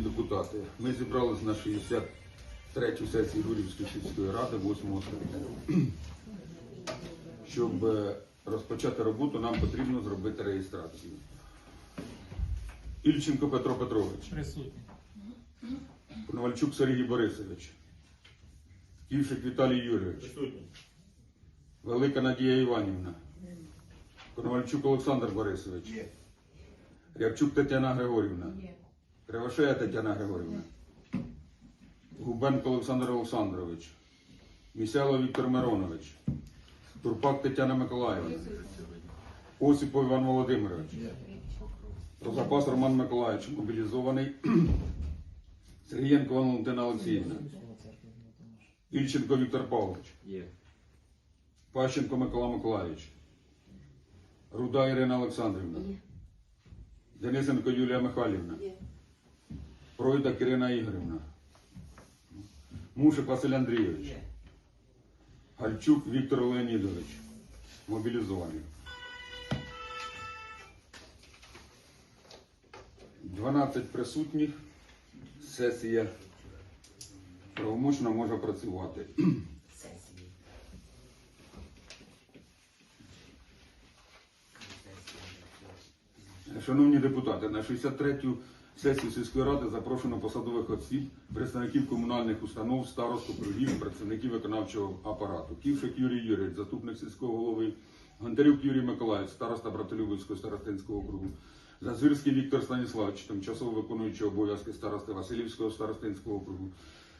депутати, ми зібралися на 63-ю сесію Гурівської сільської ради 8 серпня. Щоб е, розпочати роботу, нам потрібно зробити реєстрацію. Ільченко Петро Петрович, Присутні. Коновальчук Сергій Борисович, Ківшик Віталій Юрійович, Присутні. Велика Надія Іванівна, Коновальчук Олександр Борисович, Рябчук Тетяна Григорівна, Кривошея Тетяна Григорівна, Губенко Олександр Олександрович, Місяло Віктор Миронович, Турпак Тетяна Миколаївна, Осипов Іван Володимирович, Розапас Роман Миколаївич, мобілізований, Сергієнко Валентина Олексіївна, Ільченко Віктор Павлович, Пащенко Микола Миколаївич, Руда Ірина Олександрівна, Денисенко Юлія Михайлівна, Пройда Кирина Ігорівна, Мушик Василь Андрійович, Гальчук Віктор Леонідович, мобілізований. 12 присутніх. Сесія правомочно може працювати. Шановні депутати, на 63-ю сесію сільської ради запрошено посадових осіб, представників комунальних установ, старост округів, працівників виконавчого апарату. Ківшик Юрій Юрійович, заступник сільського голови, Гонтарюк Юрій Миколаївич, староста Братолюбівського старостинського округу, Зазвірський Віктор Станіславович, тимчасово виконуючий обов'язки старости Васильівського старостинського округу,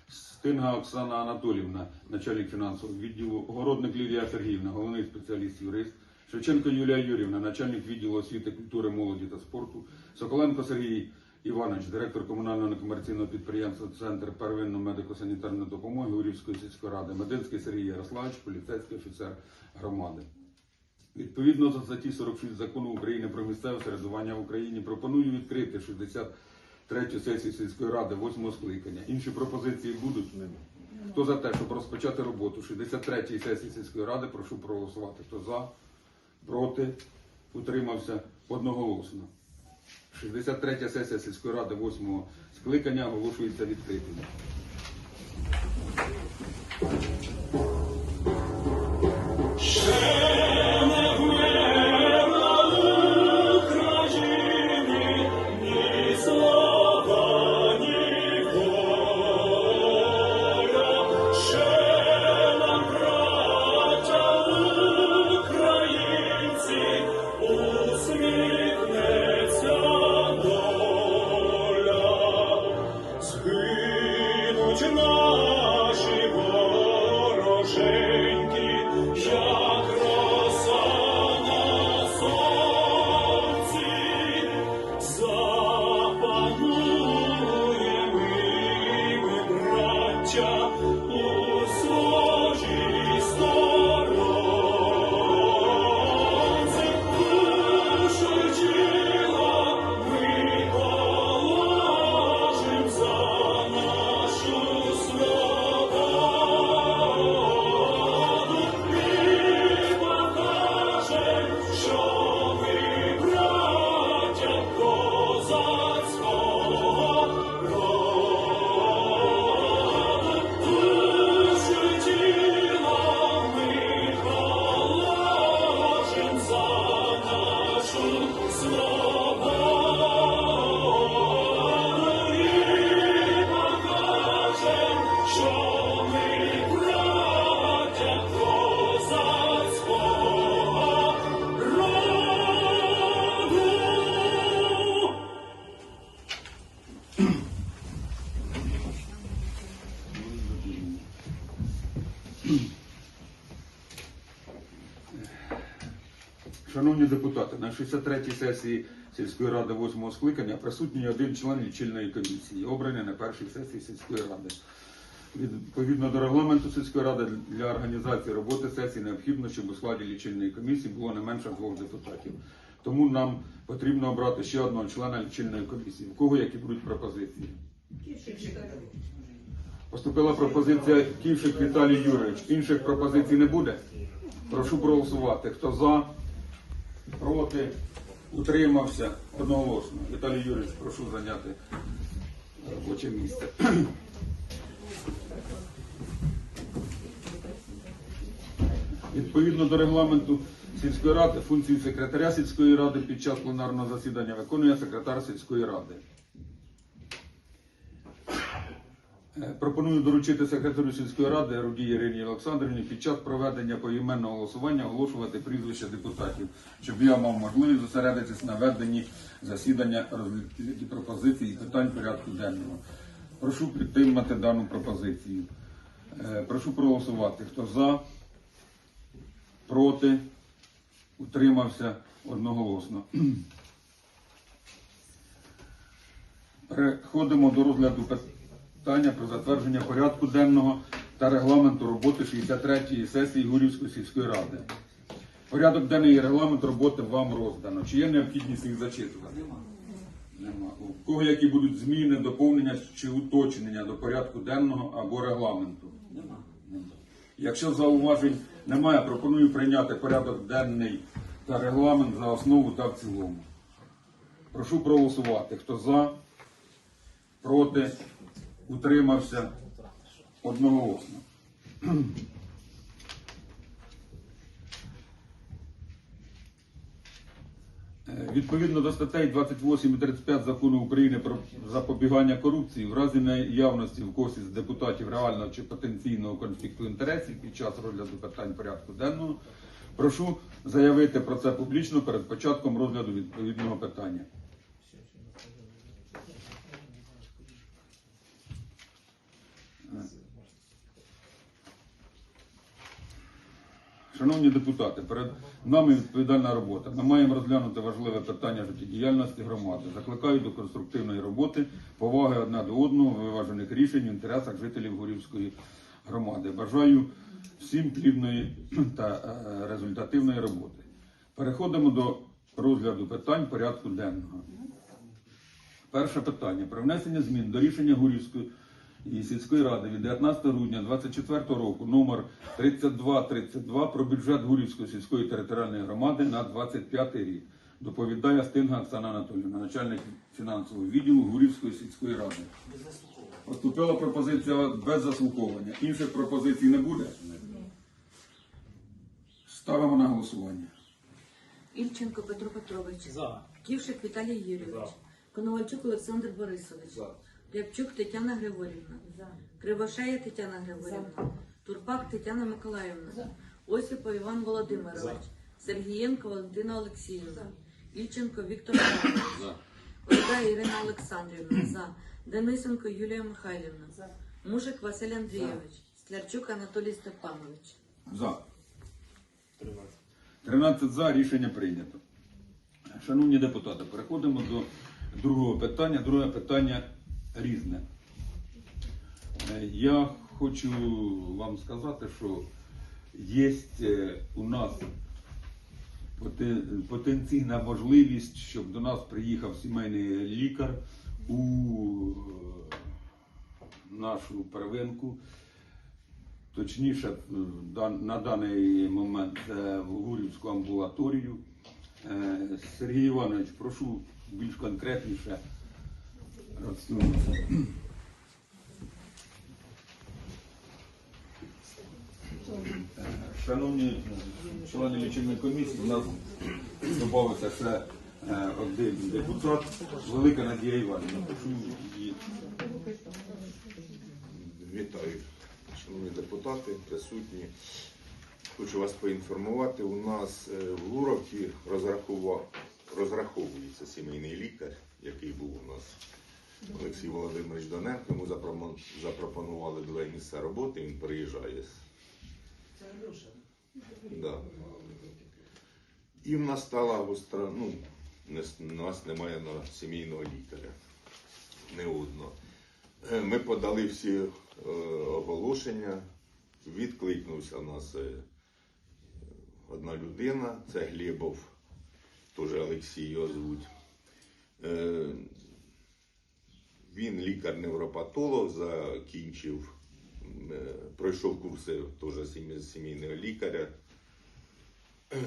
Стинга Оксана Анатолівна, начальник фінансового відділу, Городник Лілія Сергіївна, головний спеціаліст юрист, Шевченко Юлія Юрівна, начальник відділу освіти, культури, молоді та спорту, Соколенко Сергій Іванович, директор комунального некомерційного підприємства Центр первинної медико-санітарної допомоги Урівської сільської ради, Мединський Сергій Ярославович, поліцейський офіцер громади. Відповідно до статті 46 закону України про місцеве середування в Україні пропоную відкрити 63-ю сесію сільської ради 8 скликання. Інші пропозиції будуть? Хто за те, щоб розпочати роботу 63-ї сесії сільської ради, прошу проголосувати. Хто за, проти, утримався одноголосно. 63-я сесія сільської ради 8 скликання оголошується відкритою. Шановні депутати, на 63-й сесії сільської ради 8-го скликання присутній один член лічильної комісії, обраний на першій сесії сільської ради. Відповідно до регламенту сільської ради для організації роботи сесії необхідно, щоб у складі лічильної комісії було не менше двох депутатів. Тому нам потрібно обрати ще одного члена лічильної комісії. У кого які будуть пропозиції? Поступила пропозиція Ківшик Віталій Юрійович. Інших пропозицій не буде. Прошу проголосувати. Хто за, проти, утримався одноголосно. Віталій Юрійович, прошу зайняти робоче місце. Відповідно до регламенту сільської ради, функцію секретаря сільської ради під час пленарного засідання виконує секретар сільської ради. Е, Пропоную доручити секретарю сільської ради Руді Ірині Олександрівні під час проведення поіменного голосування оголошувати прізвища депутатів, щоб я мав можливість зосередитись на веденні засідання розгляді пропозицій і питань порядку денного. Прошу підтримати дану пропозицію. Е, Прошу проголосувати. Хто за, проти, утримався одноголосно. Переходимо до розгляду питання про затвердження порядку денного та регламенту роботи 63-ї сесії Гурівської сільської ради. Порядок денний і регламент роботи вам роздано. Чи є необхідність їх зачитувати? Нема. У кого які будуть зміни, доповнення чи уточнення до порядку денного або регламенту? Нема. Якщо зауважень немає, пропоную прийняти порядок денний та регламент за основу та в цілому. Прошу проголосувати. Хто за, проти, утримався одноголосно. Е, Відповідно до статей 28 і 35 закону України про запобігання корупції, в разі наявності в когось із депутатів реального чи потенційного конфлікту інтересів під час розгляду питань порядку денного, прошу заявити про це публічно перед початком розгляду відповідного питання. Шановні депутати, перед нами відповідальна робота. Ми маємо розглянути важливе питання життєдіяльності громади. Закликаю до конструктивної роботи, поваги одне до одного, виважених рішень в інтересах жителів Горівської громади. Бажаю всім плідної та е, результативної роботи. Переходимо до розгляду питань порядку денного. Перше питання про внесення змін до рішення Гурівської і сільської ради від 19 грудня 24 року номер 3232 про бюджет Гурівської сільської територіальної громади на 25 рік. Доповідає Стинга Оксана Анатолійовна, начальник фінансового відділу Гурівської сільської ради. Поступила пропозиція без заслуховування. Інших пропозицій не буде? Ставимо на голосування. Ільченко Петро Петрович. За. Ківшик Віталій Юрійович. Коновальчук Олександр Борисович. Рябчук Тетяна Григорівна. Кривошея Тетяна Григорівна. Турпак Тетяна Миколаївна. Осіпов Іван Володимирович. Сергієнко Валентина Олексіївна. Ільченко Віктор Іванович. Ольга Ірина Олександрівна. За. Денисенко Юлія Михайлівна. За. Мужик Василь Андрійович. Склярчук Анатолій Степанович. За. 13 за рішення прийнято. Шановні депутати, переходимо до другого питання. Друге питання різне. Е, Я хочу вам сказати, що є у нас потенційна можливість, щоб до нас приїхав сімейний лікар у е, нашу первинку. Точніше, на даний момент в Гурівську амбулаторію. Е, Сергій Іванович, прошу більш конкретніше. Е, Шановні члени лічильної комісії, у нас додався ще е, один депутат, Велика Надія Іванівна. Вітаю, шановні депутати, присутні. Хочу вас поінформувати. У нас е, в Луровці розраховується сімейний лікар, який був у нас Олексій Володимирович Доненко. Йому запропонували два місця роботи, він приїжджає. Да. І в нас стала гостра, ну, у нас немає на сімейного лікаря. Не одного. Е, Ми подали всі е, оголошення. Відкликнувся у нас е, одна людина, це Глебов, теж Олексій його звуть. Е, він лікар-невропатолог, закінчив, е, пройшов курси теж сімейного лікаря.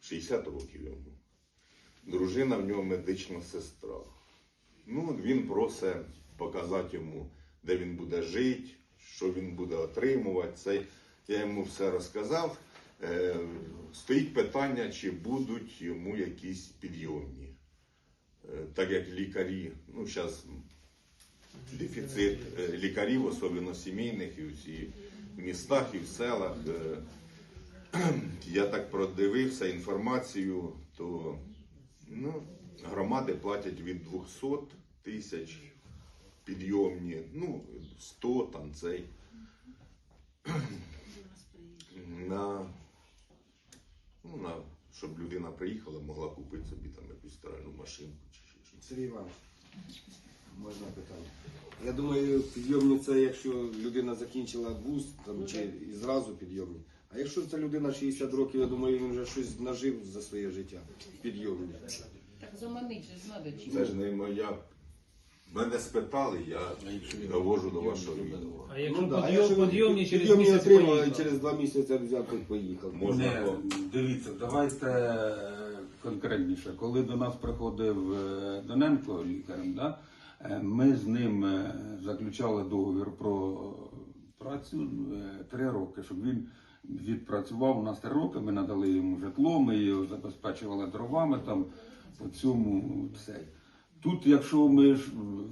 60 років йому. Дружина в нього медична сестра. Ну, він просить показати йому, де він буде жити, що він буде отримувати. Це я йому все розказав. Е, стоїть питання, чи будуть йому якісь підйомні. Е, так як лікарі, ну зараз дефіцит е, лікарів, особливо сімейних, і всі в містах, і в селах. Е, Я так продивився інформацію, то ну, громади платять від 200 тисяч підйомні, ну, 100 там цей. На, ну, на, щоб людина приїхала, могла купити собі там якусь стиральну машинку чи щось. Сергій Іванович, можна питання. Я думаю, підйомні це якщо людина закінчила вуз там, чи і зразу підйомні. А якщо ця людина 60 років, я думаю, він вже щось нажив за своє життя. Підйомні. Так заманить же ж чи Це ж не моя. Мене спитали, я довожу до вашого відома. А якщо Ну, да, а якщо він підйомні через підйомні місяць і через два місяці взяв і поїхав. Можна Не, було. дивіться, давайте е, конкретніше. Коли до нас приходив е, Доненко лікарем, да, е, ми з ним е, заключали договір про працю е, три роки, щоб він відпрацював у нас три роки. Ми надали йому житло, ми його забезпечували дровами там по цьому цей. Тут, якщо ми ж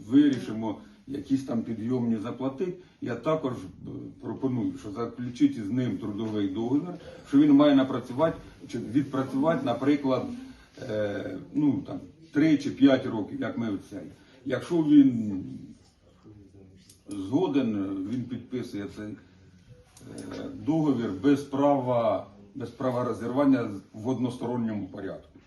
вирішимо якісь там підйомні заплатити, я також е, пропоную, що заключити з ним трудовий договір, що він має напрацювати чи відпрацювати, наприклад, е, ну там 3 чи 5 років, як ми цей. Якщо він згоден, він підписує цей е, договір без права, без права розірвання в односторонньому порядку.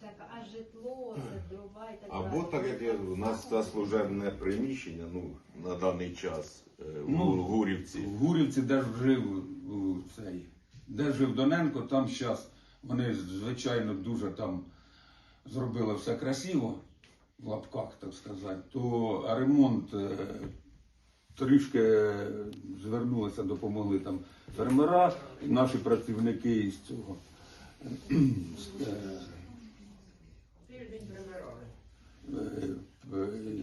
Так, а житло, це дрова і так Або так як я, у нас це служебне приміщення, ну, на даний час е, в Ну, Гурівці. В Гурівці, де ж жив у, цей, де жив Доненко, там зараз вони звичайно дуже там зробили все красиво, в лапках, так сказати, то ремонт е, трішки звернулися, допомогли там фермера, наші працівники із цього. е, е,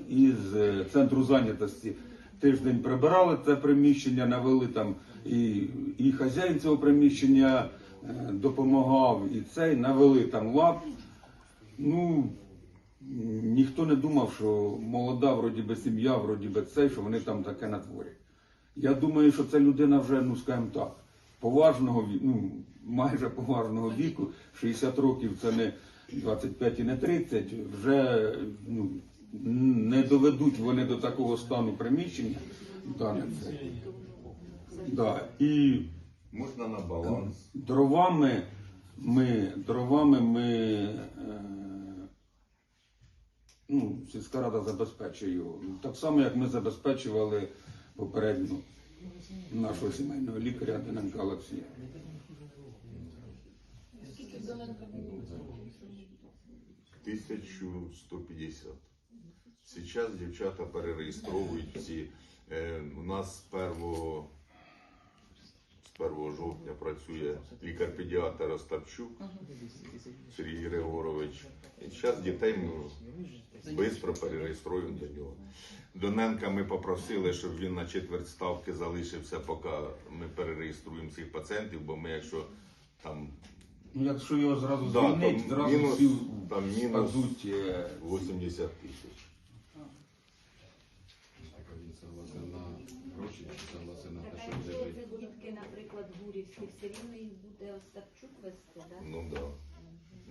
із е, центру зайнятості тиждень прибирали це приміщення, навели там і, і хазяїн цього приміщення е, допомагав, і цей навели там лад. Ну, ніхто не думав, що молода, вроді би сім'я, вроді би цей, що вони там таке натворять. Я думаю, що ця людина вже, ну скажімо так, поважного ну, майже поважного віку, 60 років це не 25 і не 30, вже ну, не доведуть вони до такого стану приміщення. Дане це. Да. І Можна на баланс. дровами ми, дровами ми е, ну, сільська рада забезпечує його. Так само, як ми забезпечували попередньо нашого сімейного лікаря Дененка Олексія. скільки Зеленка було? 1150. Зараз дівчата перереєстровують ці. Е, у нас з 1, з 1 жовтня працює лікар-педіатр Остапчук Сергій Григорович. І зараз дітей ми швидко перереєструємо до нього. Доненка ми попросили, щоб він на четверть ставки залишився, поки ми перереєструємо цих пацієнтів, бо ми, якщо там Ну, якщо його зразу Да, звільнить, там зразу мінус- всі там мінус впадуть, е, 80 тисяч. Він согласен на гроші чи согласен на те, Так, що а буде якщо жити. це дітки, наприклад, гурівські, все рівно їх буде Остапчук вести, так? Ну да.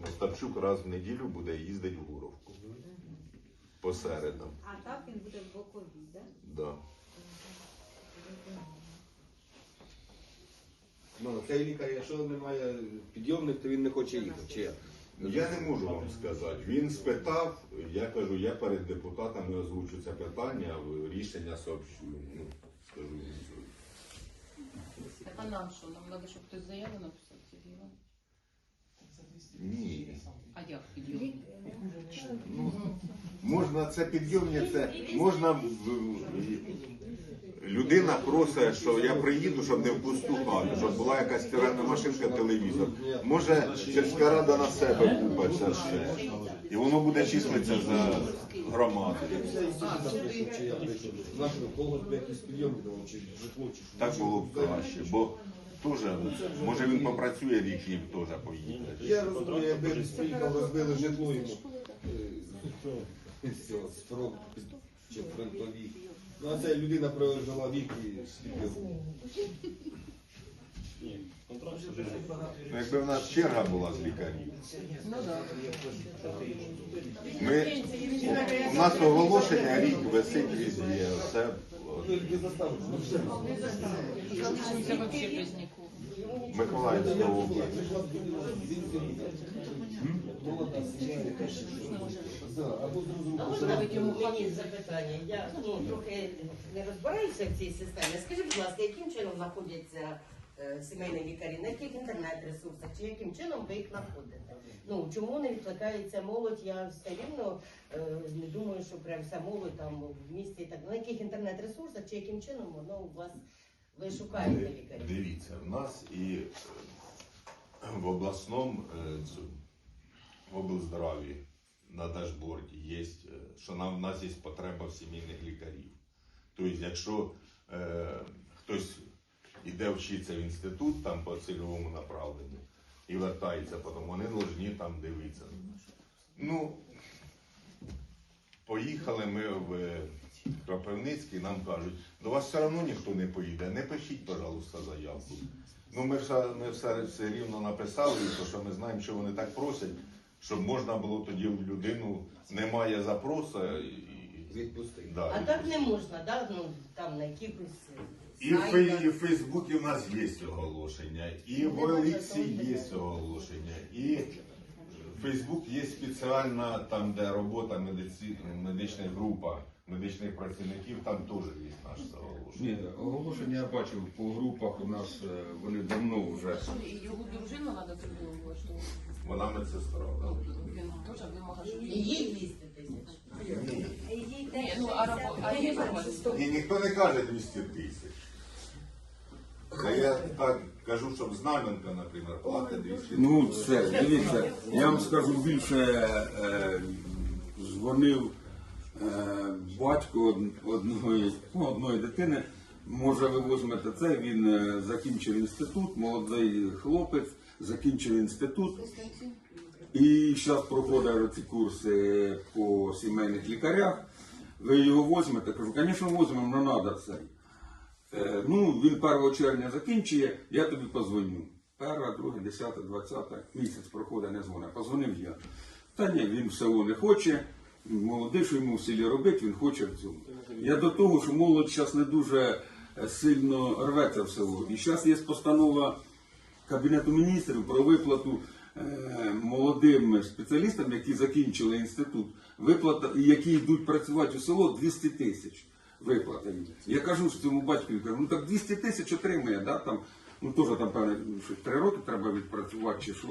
Остапчук раз в неділю буде їздити в Гуровку. По середам. А так він буде в боковій, так? Да. Ну, цей лікар, якщо немає підйомних, то він не хоче їхати. Чи як? Я не можу вам сказати. Він спитав, я кажу, я перед депутатами озвучу це питання, рішення сообщу. Ну, скажу. Так а нам що? Нам треба, щоб хтось заяву написав, Сергій Іванович? Ні. А як підйом? Можна це підйомні, це можна в- людина просить, що я приїду, щоб не в хату, щоб була якась стиральна машинка, телевізор. Може, сільська рада на себе купить це все. І воно буде числитися за що. Так було б краще, бо теж, може він попрацює рік і теж поїде. Я розумію, якби приїхав, розбили житло йому. е, строк чи фронтові. Ну а це людина прожила вік і скільки. Ну, якби в нас черга була з лікарів. Ну так. Ми, у нас оголошення рік висить везде. Це, Ну, якби А можна навіть йому мені запитання? Я ну, трохи не розбираюся в цій системі. Скажіть, будь ласка, яким чином знаходяться е, сімейні лікарі, на яких інтернет-ресурсах, чи яким чином ви їх знаходите? Ну чому не відкликається молодь? Я все рівно е, не думаю, що прям вся молодь там в місті і так. На яких інтернет-ресурсах, чи яким чином воно у вас ви шукаєте лікарів? Дивіться, в нас і е, в обласному е, в облздраві на дашборді є, е, що нам в нас є потреба в сімейних лікарів. Тобто, якщо е, хтось іде вчитися в інститут там по цільовому направленню і вертається, потім вони повинні там дивитися. Ну, поїхали ми в Кропивницький, нам кажуть, до вас все одно ніхто не поїде, не пишіть, пожалуйста, заявку. Ну, ми все, ми все, все рівно написали, то що ми знаємо, що вони так просять, щоб можна було тоді в людину немає запросу. Відпустити. да, А так не можна, да? ну там на якихось і в, сайтах. Фей- і в Фейсбуці в нас є оголошення, і в Оліксі є оголошення, і Фейсбук є спеціальна там, де робота медиці... медична група медичних працівників, там теж є наше оголошення. Ні, оголошення я бачив по групах. У нас е, вони давно вже. І його дружину треба туди влаштовувати. Вона медсестра. да. Вимога, щоб І їй 200 тисяч. Ні, ну а рабо- а є робота? І ніхто не каже 200 тисяч. Це я так кажу, щоб Знаменка, наприклад, платить 200 тисяч. Ну, це, дивіться, я вам скажу більше, е, дзвонив е, батько од- одної, ну, одної дитини. Може, ви візьмете це, він е, закінчив інститут, молодий хлопець, закінчив інститут. І зараз проходить ці курси по сімейних лікарях. Ви його візьмете, кажу, звісно, візьмемо, але треба це. Е, Ну, він 1 червня закінчує, я тобі позвоню. Перша, друга, десята, двадцята, місяць проходить, не дзвонить. Позвонив я. Та ні, він в село не хоче. Молодий, що йому в селі робити, він хоче в цьому. Я до того, що молодь зараз не дуже е, сильно рветься в село. І зараз є постанова Кабінету міністрів про виплату е, молодим спеціалістам, які закінчили інститут, виплата, які йдуть працювати у село 200 тисяч виплата. Я кажу ж цьому батькові, кажу, ну так 200 тисяч отримає, да, там, ну теж там певне, що три роки треба відпрацювати чи що.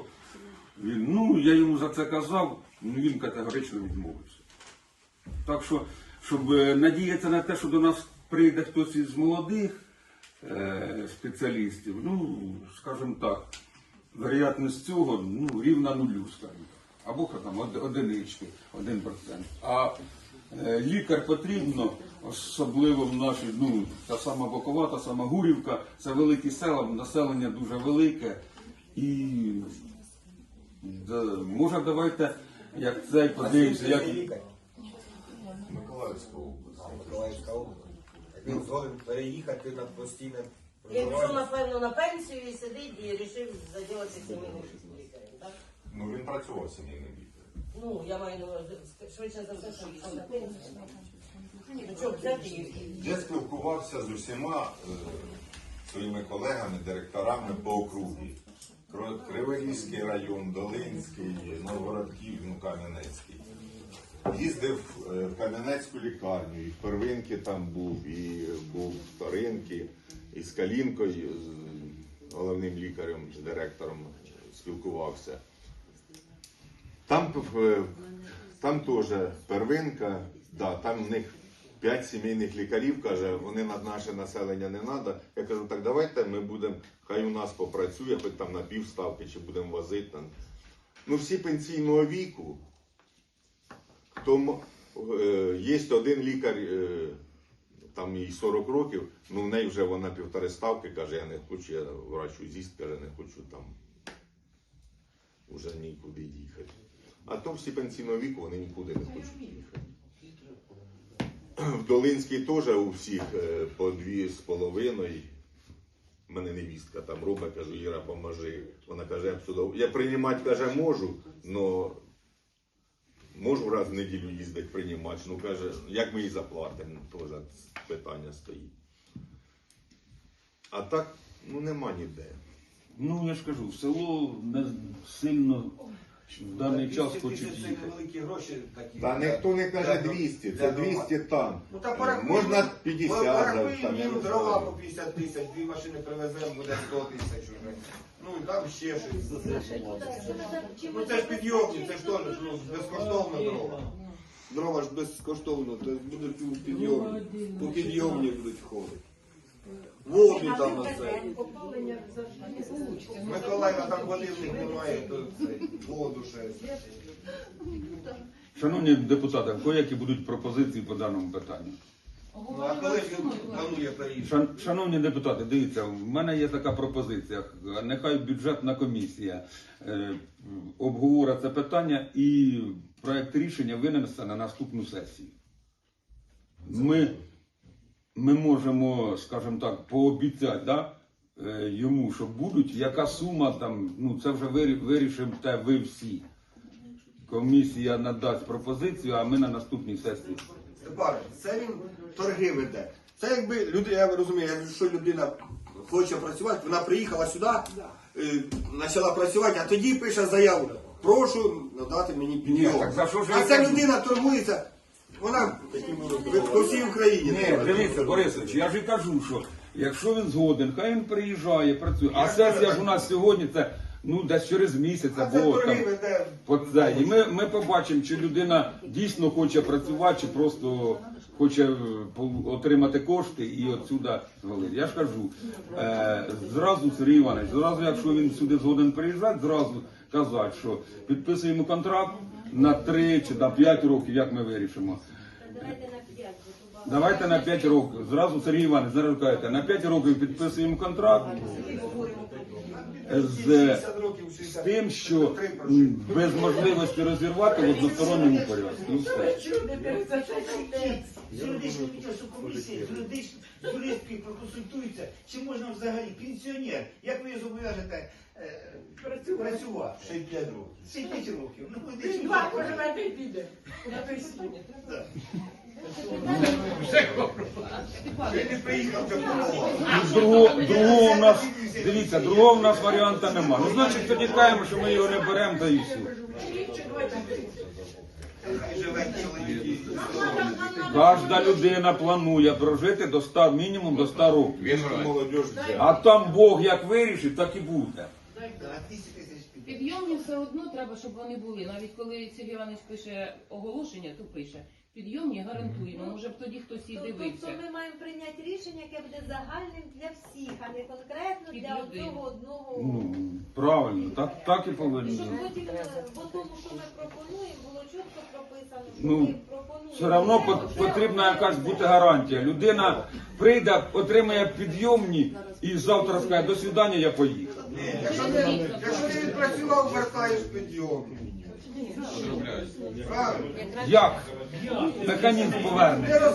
Він, ну, я йому за це казав, ну він категорично відмовився. Так що, щоб е, надіятися на те, що до нас прийде хтось із молодих спеціалістів, ну, скажімо так, вероятність цього ну, рівна нулю, скажімо. Або там од- одинички, один процент. А е, лікар потрібно, особливо в нашій, ну, та сама Бокова, та сама Гурівка, це великі села, населення дуже велике. І да, може давайте, як цей подивимося, як. Миколаївська область. Він згоден переїхати на постійне Якщо, проживання. напевно, на пенсію і сидить і вирішив заділати сімейним лікарем, так? Ну він працював сімейним лікарем. Ну, я маю на увазі, швидше за все, що на пенсію. Ну, що, взяти і- Я спілкувався з усіма е, своїми колегами, директорами по округі. Кро- Криворізький район, Долинський, Новгородків, ну Кам'янецький. Їздив е, в Кам'янецьку лікарню, і в Первинки там був, і був в Вторинки, і з Калінкою, з головним лікарем, з директором спілкувався. Там, е, там теж первинка, да, там в них п'ять сімейних лікарів, каже, вони на наше населення не треба. Я кажу, так давайте ми будемо, хай у нас попрацює, хоч там на півставки, чи будемо возити. Ну всі пенсійного віку, хто Е, Є один лікар, е, там їй 40 років, ну в неї вже вона півтори ставки, каже, я не хочу, я врачу з'їсть, каже, не хочу там уже нікуди їхати. А то всі пенсійного віку вони нікуди не хочуть їхати. В Долинській теж у всіх е, по дві з половиною. У мене невістка там робить, кажу, Іра, поможи. Вона каже, я. Я приймати, каже, можу, але можу раз в неділю їздити приймати. Ну каже, як ми її заплатимо, теж питання стоїть. А так, ну нема ніде. Ну я ж кажу, село не сильно в даний час хочуть це їхати. великі гроші такі. Та ніхто не каже 200, це 200 там. Ну та порахуй, Можна 50 порахуй, там, я дрова знаю. по 50 тисяч, дві машини привеземо, буде 100 тисяч уже. Ну і там ще щось. Ну це ж підйомні, це ж теж ну, безкоштовно дрова. Дрова ж безкоштовно, то будуть у підйомні. У підйомні будуть входити. Воду там на це. Миколаїва там води в них немає, то це, воду ще. Шановні депутати, які будуть пропозиції по даному питанню? Ну а коли ж планує переїхати? Шан- Шановні депутати, дивіться, в мене є така пропозиція. Нехай бюджетна комісія е, обговорить це питання і проект рішення винесе на наступну сесію. Ми, ми можемо, скажімо так, пообіцяти да, е, йому, що будуть, яка сума там, ну це вже вирі- вирішите ви всі. Комісія надасть пропозицію, а ми на наступній сесії. Степане, це він торги веде. Це якби люди, я розумію, якщо людина хоче працювати, вона приїхала сюди, е, почала працювати, а тоді пише заяву. Прошу надати мені що ж а ця людина торгується, вона по всій Україні. Ні, дивіться, Борисович, я ж і кажу, що якщо він згоден, хай він приїжджає, працює. А сесія ж у нас сьогодні це ну десь через місяць або там. це. І ми, ми побачимо, чи людина дійсно хоче працювати, чи просто хоче е, отримати кошти і отсюда звалити. Я ж кажу, е, зразу Сергій Іванович, зразу, якщо він сюди згоден приїжджати, зразу казати, що підписуємо контракт на 3 чи на 5 років, як ми вирішимо. Давайте на 5, Давайте на 5 років. Зразу Сергій Іванович, зараз кажете, на 5 років підписуємо контракт з, з тим, що без можливості розірвати в односторонньому порядку. І все. Комісія юридичні юристки проконсультуються, чи можна взагалі пенсіонер, як ви зобов'яжете е, працювати 65 років, 65 років. Ну, ви десь два поживете і піде. Він це було. Ну, Другого, другого в нас, дивіться, другого в нас варіанта нема. Ну, значить, тоді кажемо, що ми його не беремо, та і все. Кожна людина планує прожити до 100, мінімум до 100 років. Він. А там Бог як вирішить, так і буде. Підйомні все одно треба, щоб вони були. Навіть коли Сергій Іванович пише оголошення, то пише підйомні гарантуємо. Може б тоді хтось і Тобто ми маємо прийняти рішення, яке буде загальним для всіх, а не конкретно Під для одного одного. Ну, правильно, так, так і повинно Щоб бути. потім е, по тому, що ми пропонуємо, було чітко прописано, що Ну, ми пропонуємо. Все одно пот- потрібна якась бути гарантія. Людина прийде, отримає підйомні і завтра скаже, до свидання, я поїхав. Якщо ти якщо ти відпрацював, вертаєш підйом. Правильно? Як? Механізм повернення. Не, роз,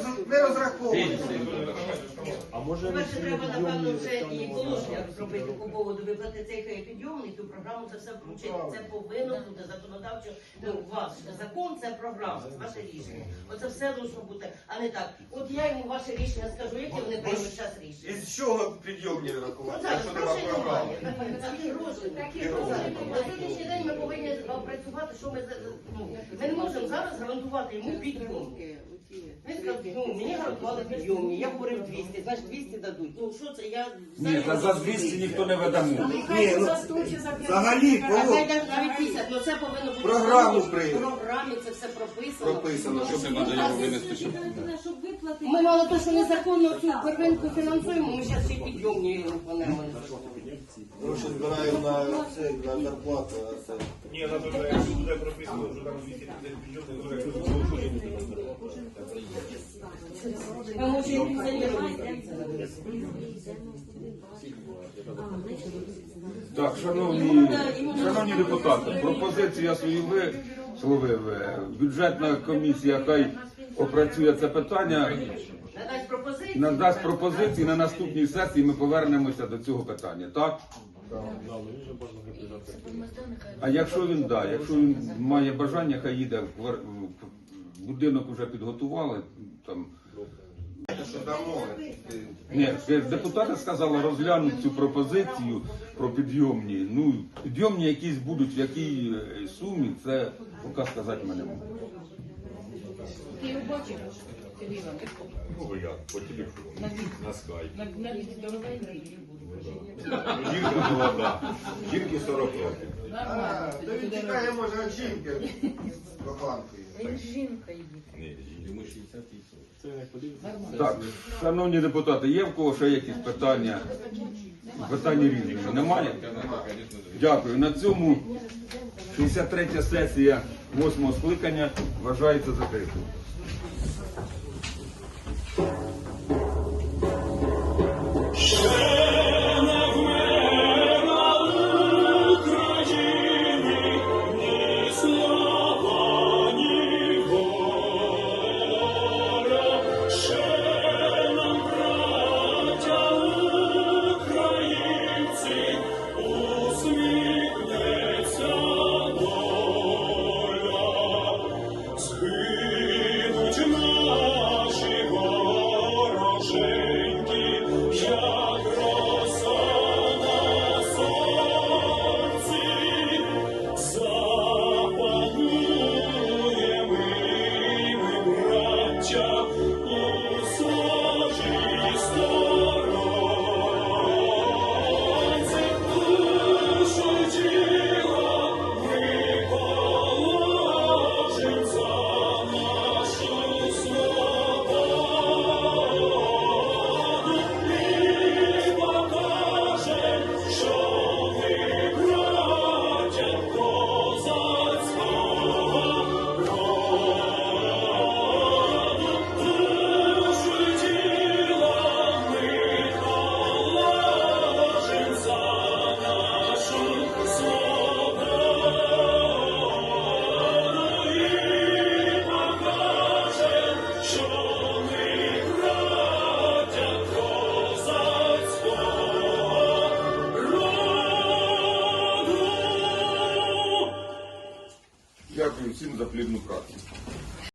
не розраховуй. Перше, треба, напевно, вже і положення зробити по поводу виплати цей хай підйомний, ту програму це все включити. Це повинно бути законодавчо. Ну, ваш закон це програма, це ваше рішення. Оце все должно бути, а не так. От я йому ваше рішення скажу, яке вони приймуть час рішення. Із чого підйомні Ну рахувати, так, якщо нема грошей програми? немає. Такі гроші. Такі На сьогоднішній день ми повинні опрацювати, що ми за- ну, ми не можемо зараз гарантувати йому підйом. Він сказав, ну мені гарантували підйомні, я говорив 200, значить 200 дадуть. Ну що це, я... Ні, та за 200 ніхто не веде мову. Ні, ну, взагалі, А кого це навіть 50, ну це повинно бути... Програму в програмі це все прописано. прописано, щоб Треба до винести, щоб. Ми мало того, що незаконно цю первинку фінансуємо, ми зараз ще підйомні руханемо. Гроші збираємо на це, на зарплату, а це. Ні, напевно, якщо буде прописано, що там 200 підйомних, вже А може і пенсіонери Так, шановні, шановні депутати, пропозиція свою висловив. Бюджетна комісія хай опрацює це питання, надасть пропозиції. на наступній сесії. Ми повернемося до цього питання. Так? А якщо він да, якщо він має бажання, хай їде в будинок вже підготували. Там Що дамо? ні, депутати сказали розглянути цю пропозицію про підйомні. Ну підйомні якісь будуть в якій е, сумі, це поки сказати мене. Ти його Сергій Іванович? Ну я по телефону, на скайпі. На, на здоровенький. Жінка молода, жінки 40 років. То він тікає, може, від жінки коханкою. Ні, Йому 60 і все. Так, шановні депутати, є в кого ще якісь питання? Питання різні. Немає? Дякую. На цьому 63 сесія 8 скликання вважається закритою.